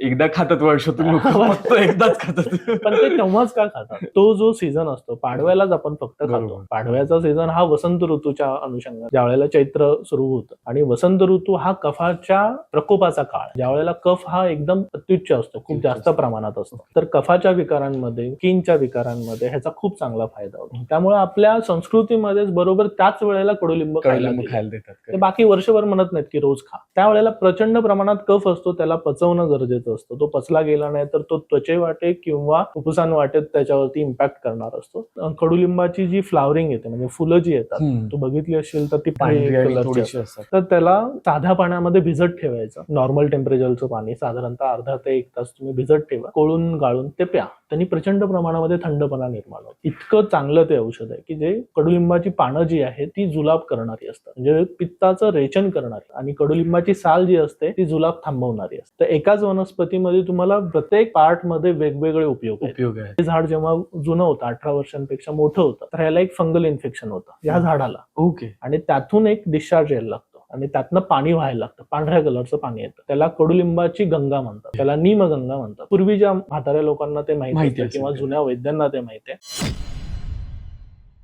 एकदा खातात वर्षातून लोक फक्त एकदाच खातात. पण ते तेव्हाच का खातात? तो जो सीझन असतो पाडव्यालाच आपण फक्त खातो. पाडव्याचा सीझन हा वसंत ऋतूच्या अनुषंगाने ज्या वेळेला चैत्र सुरू होतं. आणि वसंत ऋतू हा कफाच्या प्रकोपाचा काळ. ज्या वेळेला कफ हा एकदम अत्युच्च असतो खूप जास्त. प्रमाणात असतो. तर कफाच्या विकारांमध्ये स्किनच्या विकारांमध्ये ह्याचा खूप चांगला फायदा होतो. त्यामुळे आपल्या संस्कृतीमध्येच बरोबर त्याच वेळेला कडुलिंब खायला देतात ते? बाकी वर्षभर म्हणत नाहीत की रोज खा. त्यावेळेला प्रचंड प्रमाणात कफ असतो त्याला पचवणं गरजेचं असतं. तो पचला गेला नाही तर तो त्वचे वाटे किंवा फुफ्फुसां वाटेत त्याच्यावरती इम्पॅक्ट करणार असतो. कडुलिंबाची जी फ्लावरिंग येते म्हणजे फुलं जी येतात. तू बघितली असेल तर ती. असतात. तर त्याला साध्या पाण्यामध्ये भिजत ठेवायचं. नॉर्मल टेम्परेचरचं पाणी साधारणतः अर्धा ते एक तास तुम्ही भिजत ठेवा. कोळून गाळून ते प्या. त्यांनी प्रचंड प्रमाणामध्ये थंडपणा निर्माण होतो. इतकं चांगलं ते औषध आहे की जे कडुलिंबाची पानं जी आहेत ती जुलाब करणारी असतात. म्हणजे पित्ताचं रेचन करणारी आणि कडुलिंबाची साल जी असते ती जुलाब थांबवणारी असते. तर एकाच वनस्पतीमध्ये तुम्हाला प्रत्येक पार्टमध्ये वेगवेगळे उपयोग उपयोग आहे हे झाड जेव्हा जुनं होतं अठरा वर्षांपेक्षा मोठं होतं तर ह्याला एक फंगल इन्फेक्शन होतं या झाडाला. ओके. आणि त्यातून एक डिस्चार्ज यायला लागतो. आणि त्यातनं पाणी व्हायला लागतं. पांढऱ्या कलरचं पाणी येतं. त्याला कडुलिंबाची गंगा म्हणतात. त्याला निमगंगा म्हणतात. पूर्वीच्या म्हाताऱ्या लोकांना ते माहिती किंवा. जुन्या वैद्यांना ते माहिती आहे.